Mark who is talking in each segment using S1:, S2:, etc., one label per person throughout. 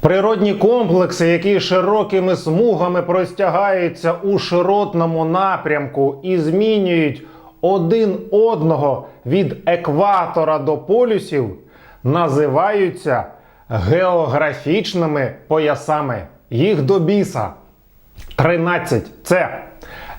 S1: Природні комплекси, які широкими смугами простягаються у широтному напрямку і змінюють один одного від екватора до полюсів, називаються географічними поясами. Їх до біса. 13 це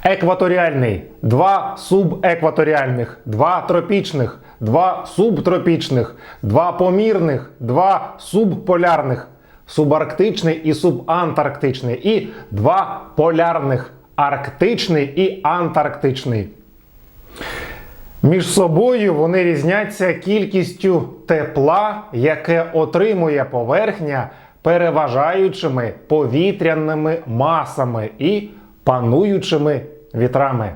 S1: екваторіальний, два субекваторіальних, два тропічних, два субтропічних, два помірних, два субполярних, субарктичний і субантарктичний, і два полярних арктичний і антарктичний. Між собою вони різняться кількістю тепла, яке отримує поверхня переважаючими повітряними масами і пануючими вітрами.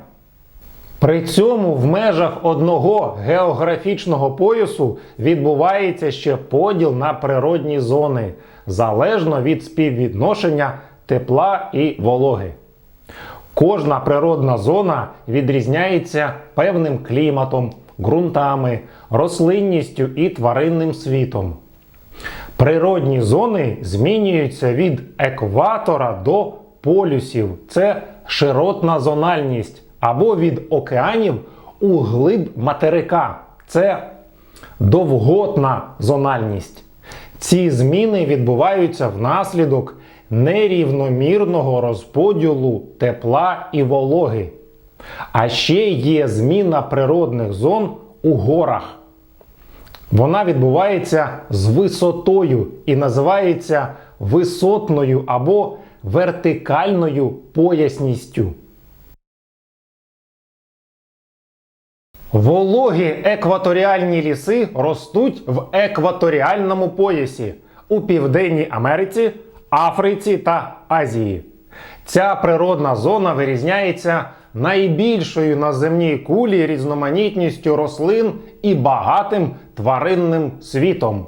S1: При цьому в межах одного географічного поясу відбувається ще поділ на природні зони залежно від співвідношення тепла і вологи. Кожна природна зона відрізняється певним кліматом, ґрунтами, рослинністю і тваринним світом. Природні зони змінюються від екватора до полюсів. Це широтна зональність, або від океанів у глиб материка. Це довготна зональність. Ці зміни відбуваються внаслідок нерівномірного розподілу тепла і вологи. А ще є зміна природних зон у горах. Вона відбувається з висотою і називається висотною або вертикальною поясністю. Вологі екваторіальні ліси ростуть в екваторіальному поясі у Південній Америці, Африці та Азії. Ця природна зона вирізняється найбільшою на земній кулі різноманітністю рослин і багатим тваринним світом.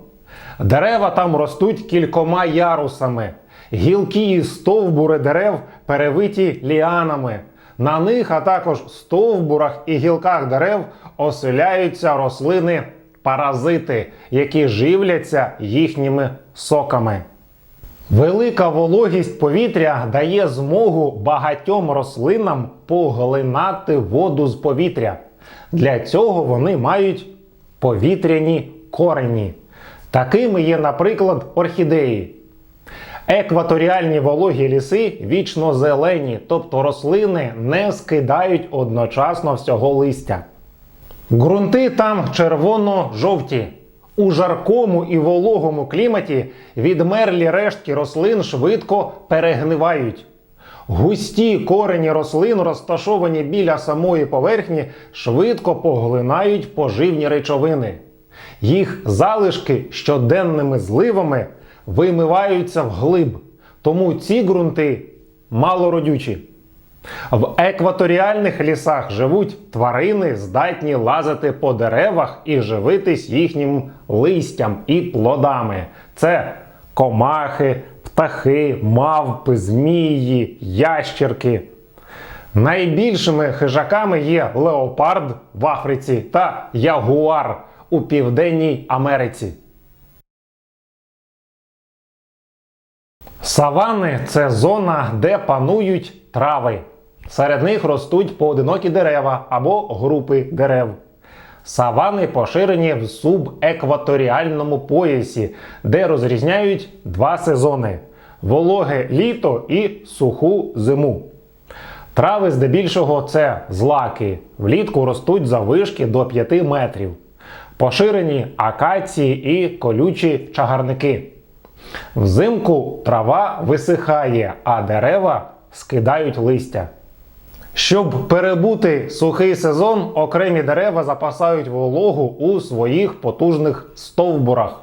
S1: Дерева там ростуть кількома ярусами. Гілки і стовбури дерев перевиті ліанами. На них, а також стовбурах і гілках дерев оселяються рослини паразити, які живляться їхніми соками. Велика вологість повітря дає змогу багатьом рослинам поглинати воду з повітря. Для цього вони мають повітряні корені. Такими є, наприклад, орхідеї. Екваторіальні вологі ліси вічно зелені, тобто рослини не скидають одночасно всього листя. Ґрунти там червоно-жовті. У жаркому і вологому кліматі відмерлі рештки рослин швидко перегнивають. Густі корені рослин, розташовані біля самої поверхні, швидко поглинають поживні речовини. Їх залишки щоденними зливами вимиваються вглиб, тому ці ґрунти малородючі. В екваторіальних лісах живуть тварини, здатні лазити по деревах і живитись їхнім листям і плодами. Це комахи, птахи, мавпи, змії, ящерки. Найбільшими хижаками є леопард в Африці та ягуар у Південній Америці. Савани це зона, де панують трави. Серед них ростуть поодинокі дерева або групи дерев. Савани поширені в субекваторіальному поясі, де розрізняють два сезони: вологе літо і суху зиму. Трави здебільшого це злаки. Влітку ростуть заввишки до 5 метрів. Поширені акації і колючі чагарники. Взимку трава висихає, а дерева скидають листя. Щоб перебути сухий сезон, окремі дерева запасають вологу у своїх потужних стовбурах.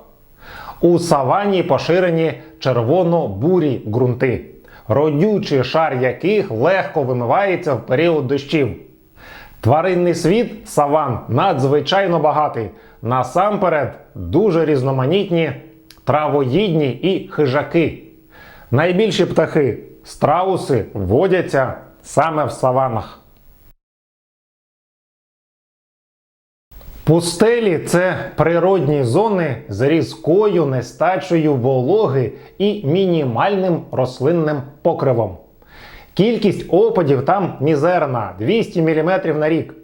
S1: У савані поширені червоно-бурі ґрунти, родючий шар яких легко вимивається в період дощів. Тваринний світ саван надзвичайно багатий. Насамперед дуже різноманітні травоїдні і хижаки. Найбільші птахи страуси водяться саме в саванах. Пустелі це природні зони з різкою нестачею вологи і мінімальним рослинним покривом. Кількість опадів там мізерна 200 мм на рік.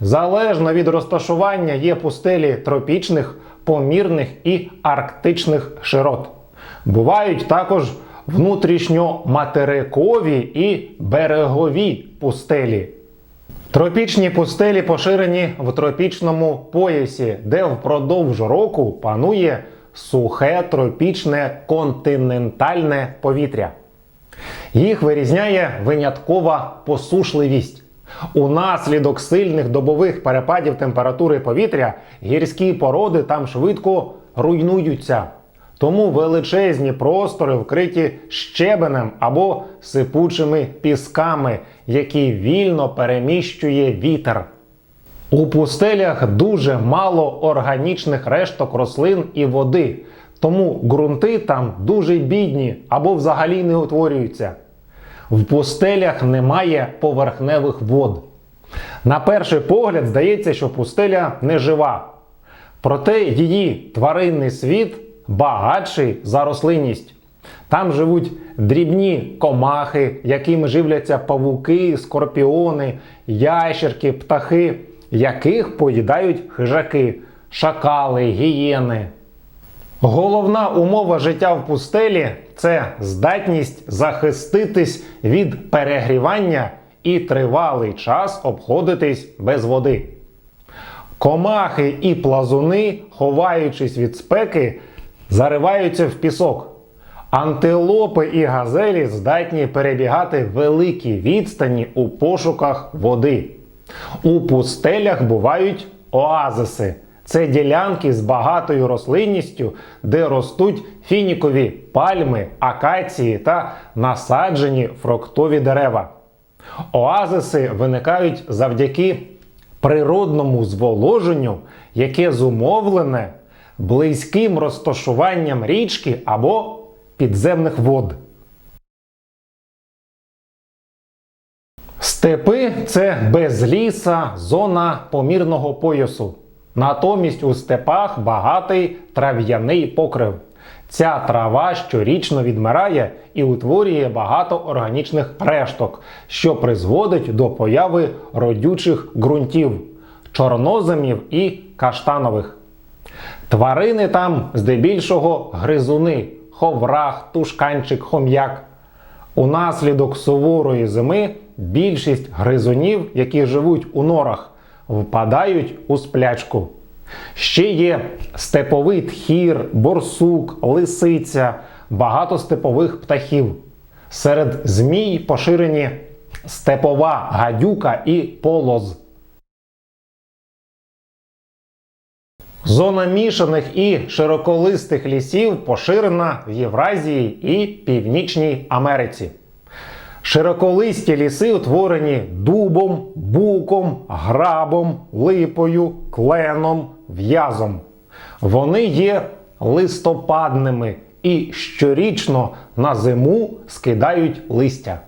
S1: Залежно від розташування є пустелі тропічних, помірних і арктичних широт. Бувають також внутрішньоматерикові і берегові пустелі. Тропічні пустелі поширені в тропічному поясі, де впродовж року панує сухе тропічне континентальне повітря. Їх вирізняє виняткова посушливість. Унаслідок сильних добових перепадів температури повітря гірські породи там швидко руйнуються. Тому величезні простори вкриті щебенем або сипучими пісками, які вільно переміщує вітер. У пустелях дуже мало органічних решток рослин і води, тому ґрунти там дуже бідні або взагалі не утворюються. В пустелях немає поверхневих вод. На перший погляд здається, що пустеля не жива. Проте її тваринний світ багатший за рослинність. Там живуть дрібні комахи, якими живляться павуки, скорпіони, ящерки, птахи, яких поїдають хижаки, шакали, гієни. Головна умова життя в пустелі це здатність захиститись від перегрівання і тривалий час обходитись без води. Комахи і плазуни, ховаючись від спеки, зариваються в пісок. Антилопи і газелі здатні перебігати великі відстані у пошуках води. У пустелях бувають оазиси. Це ділянки з багатою рослинністю, де ростуть фінікові пальми, акації та насаджені фруктові дерева. Оазиси виникають завдяки природному зволоженню, яке зумовлене близьким розташуванням річки або підземних вод. Степи це безліса зона помірного поясу. Натомість у степах багатий трав'яний покрив. Ця трава щорічно відмирає і утворює багато органічних решток, що призводить до появи родючих ґрунтів, чорноземів і каштанових. Тварини там здебільшого гризуни, ховрах, тушканчик, хом'як. Унаслідок суворої зими більшість гризунів, які живуть у норах, впадають у сплячку. Ще є степовий тхір, борсук, лисиця, багато степових птахів. Серед змій поширені степова гадюка і полоз. Зона мішаних і широколистих лісів поширена в Євразії і Північній Америці. Широколисті ліси утворені дубом, буком, грабом, липою, кленом, в'язом. Вони є листопадними і щорічно на зиму скидають листя.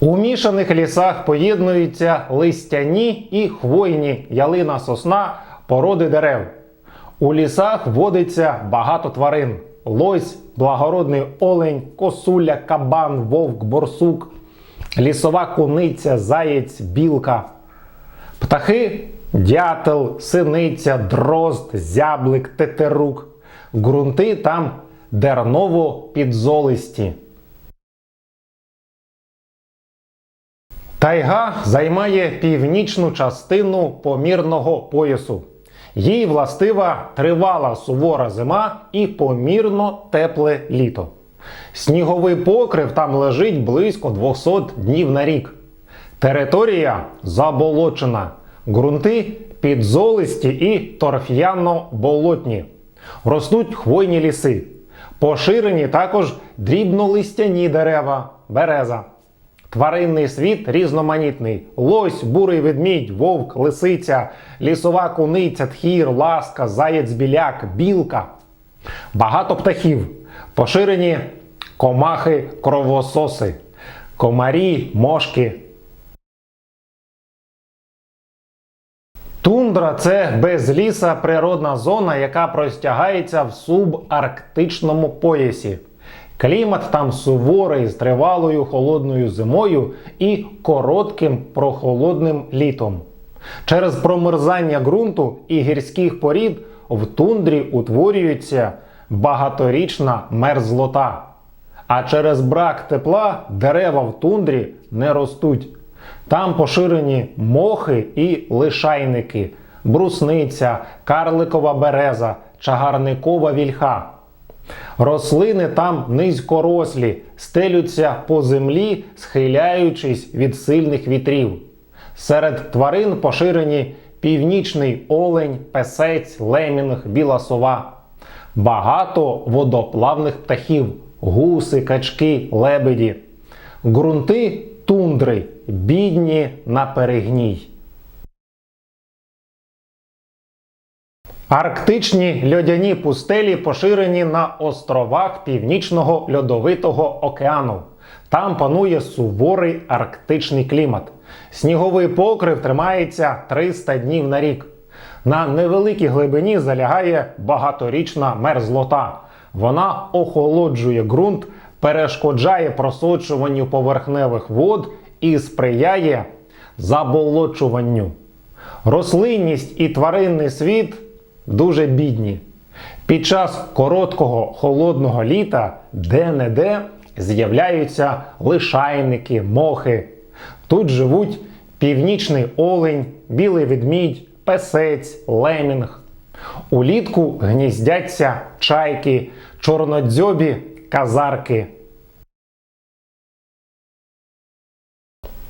S1: У мішаних лісах поєднуються листяні і хвойні ялина сосна породи дерев. У лісах водиться багато тварин: лось, благородний олень, косуля, кабан, вовк, борсук, лісова куниця, заєць, білка. Птахи дятел, синиця, дрозд, зяблик, тетерук. Ґрунти там дерново-підзолисті. Тайга займає північну частину помірного поясу. Їй властива тривала сувора зима і помірно тепле літо. Сніговий покрив там лежить близько 200 днів на рік. Територія заболочена, ґрунти підзолисті і торф'яно-болотні. Ростуть хвойні ліси. Поширені також дрібнолистяні дерева, береза. Тваринний світ різноманітний: лось, бурий ведмідь, вовк, лисиця, лісова куниця, тхір, ласка, заєць біляк, білка. Багато птахів. Поширені комахи, кровососи, комарі, мошки. Тундра це безліса природна зона, яка простягається в субарктичному поясі. Клімат там суворий з тривалою холодною зимою і коротким прохолодним літом. Через промерзання ґрунту і гірських порід в тундрі утворюється багаторічна мерзлота. А через брак тепла дерева в тундрі не ростуть. Там поширені мохи і лишайники, брусниця, карликова береза, чагарникова вільха. Рослини там низькорослі, стелються по землі, схиляючись від сильних вітрів. Серед тварин поширені північний олень, песець, лемінг, біла сова. Багато водоплавних птахів, гуси, качки, лебеді. Ґрунти тундри, бідні на перегній. Арктичні льодяні пустелі поширені на островах Північного льодовитого океану. Там панує суворий арктичний клімат. Сніговий покрив тримається 300 днів на рік. На невеликій глибині залягає багаторічна мерзлота. Вона охолоджує ґрунт, перешкоджає просочуванню поверхневих вод і сприяє заболочуванню. Рослинність і тваринний світ дуже бідні. Під час короткого холодного літа де-не-де з'являються лишайники, мохи. Тут живуть північний олень, білий ведмідь, песець, лемінг. Улітку гніздяться чайки, чорнодзьобі, казарки.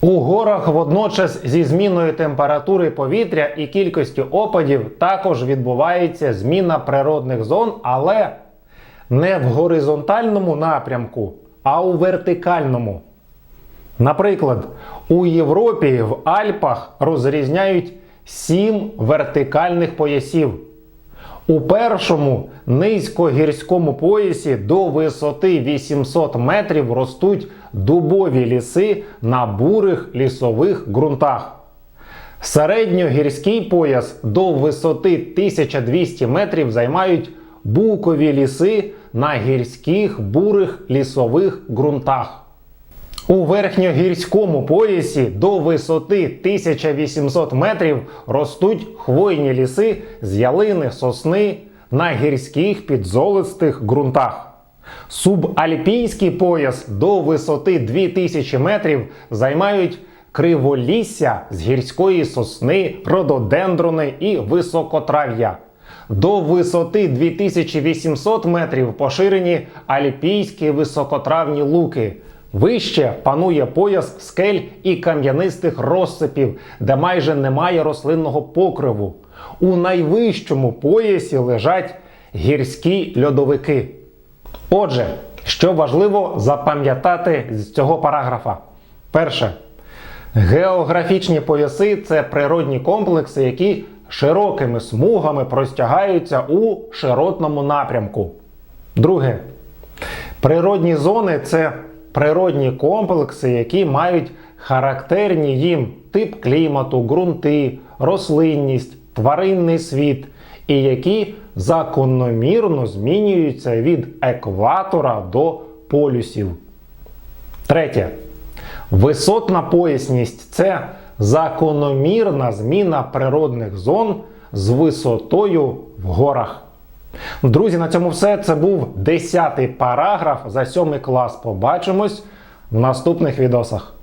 S1: У горах водночас зі зміною температури повітря і кількості опадів також відбувається зміна природних зон, але не в горизонтальному напрямку, а у вертикальному. Наприклад, у Європі в Альпах розрізняють сім вертикальних поясів. У першому низькогірському поясі до висоти 800 метрів ростуть дубові ліси на бурих лісових ґрунтах. Середньогірський пояс до висоти 1200 метрів займають букові ліси на гірських бурих лісових ґрунтах. У верхньогірському поясі до висоти 1800 метрів ростуть хвойні ліси з ялини, сосни на гірських підзолистих ґрунтах. Субальпійський пояс до висоти 2000 метрів займають криволісся з гірської сосни, рододендрони і високотрав'я. До висоти 2800 метрів поширені альпійські високотравні луки. Вище панує пояс скель і кам'янистих розсипів, де майже немає рослинного покриву. У найвищому поясі лежать гірські льодовики. Отже, що важливо запам'ятати з цього параграфа. Перше. Географічні пояси це природні комплекси, які широкими смугами простягаються у широтному напрямку. Друге. Природні зони це природні комплекси, які мають характерні їм тип клімату, ґрунти, рослинність, тваринний світ, і які закономірно змінюються від екватора до полюсів. Третє. Висотна поясність це закономірна зміна природних зон з висотою в горах. Друзі, на цьому все. Це був 10-й параграф за 7 клас. Побачимось в наступних відосах.